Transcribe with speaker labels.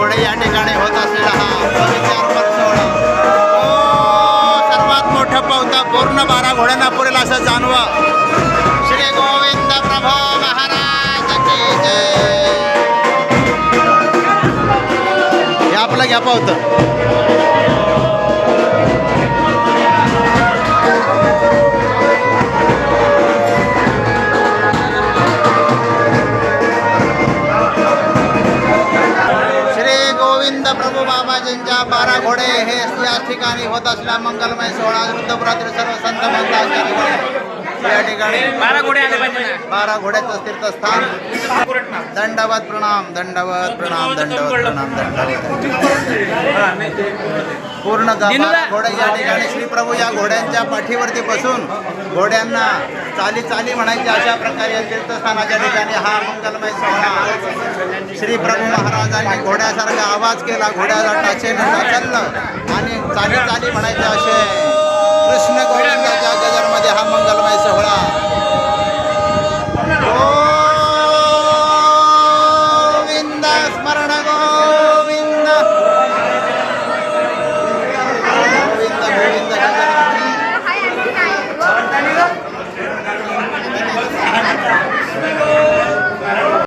Speaker 1: घोडे या ठिकाणी होत असलेला हा सोहळा सर्वात मोठं पावता पूर्ण बारा घोड्यांना पुरेल असं जाणवा. श्री गोविंद प्रभो महाराज की जय. हे आपलं घ्या पावतं. प्रभू बाबाजींच्या बारा घोडे हे या ठिकाणी होत असल्या मंगलमय सोहळा वृद्धपुरातील सर्व संत मंत या ठिकाणी
Speaker 2: बारा घोडे आले पाहिजे ना.
Speaker 1: बारा घोड्याचं तीर्थस्थान. दंडवत प्रणाम दंडवत प्रणाम दंडवत प्रणाम दंडवत पूर्ण गाभा घोडे या ठिकाणी श्रीप्रभू या घोड्यांच्या पाठीवरती बसून घोड्यांना चाली चाली म्हणायची अशा प्रकारे या तीर्थस्थानाच्या ठिकाणी हा मंगलमय सोहळा श्रीप्रभू महाराजांनी घोड्यासारखा आवाज केला. घोड्याला टाचे टाचललं आणि चाली चाली म्हणायचे असे. कृष्ण गोविंदाच्या गजरमध्ये हा मंगलमय सोहळा. स्मरण